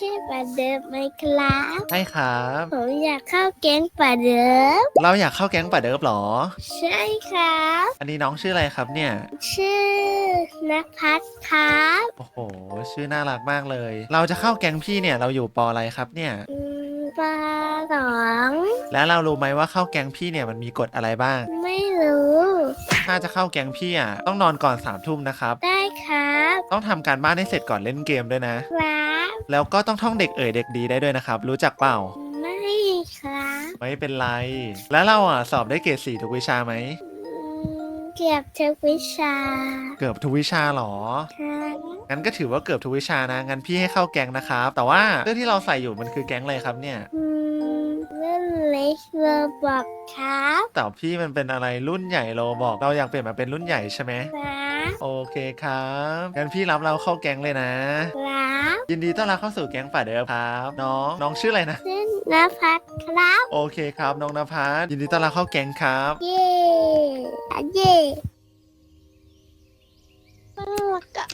ชื่อป่าเดิมไหมครับ ใช่ครับ ผมอยากเข้าแก๊งป่าเดิม เราอยากเข้าแก๊งป่าเดิฟเหรอ ใช่ครับ อันนี้น้องชื่ออะไรครับเนี่ย ชื่อนภัสครับ โอ้โห ชื่อน่ารักมากเลย เราจะเข้าแก๊งพี่เนี่ยเราอยู่ปออะไรครับเนี่ยอืมปาสองแล้วเรารู้ไหมว่าเข้าแก๊งพี่เนี่ยมันมีกฎอะไรบ้าง ไม่รู้ ถ้าจะเข้าแก๊งพี่อะต้องนอนก่อนสามทุ่มนะครับ ได้ครับ ต้องทำการบ้านให้เสร็จก่อนเล่นเกมด้วยนะ ครับแล้วก็ต้องท่องเด็กเอ่ยเด็กดีได้ด้วยนะครับ รู้จักเปล่า ไม่ครับไม่เป็นไร แล้วเราอะสอบได้เกรดสี่ทุกวิชาไหม อืมเก็บทุกวิชาเกือบทุกวิชาเหรอ ครับงั้นก็ถือว่าเกือบทุกวิชานะ งั้นพี่ให้เข้าแก๊งนะครับ แต่ว่าเรื่องที่เราใส่อยู่มันคือแก๊งอะไรครับเนี่ย อืม เล่นเล็กเรบอกครับแต่พี่มันเป็นอะไรรุ่นใหญ่โลบอก เราอยากเปลี่ยนมาเป็นรุ่นใหญ่ใช่ไหมครับโอเคครับงั้นพี่รับเราเข้าแก๊งเลยนะ ครับยินดีต้อนรับเข้าสู่แก๊งฝ่ายเดิมครับ น้องน้องชื่ออะไรนะ ชื่อนภัสครับ โอเคครับน้องนภัสยินดีต้อนรับเข้าแก๊งครับ เย่เย่น่ารักอะ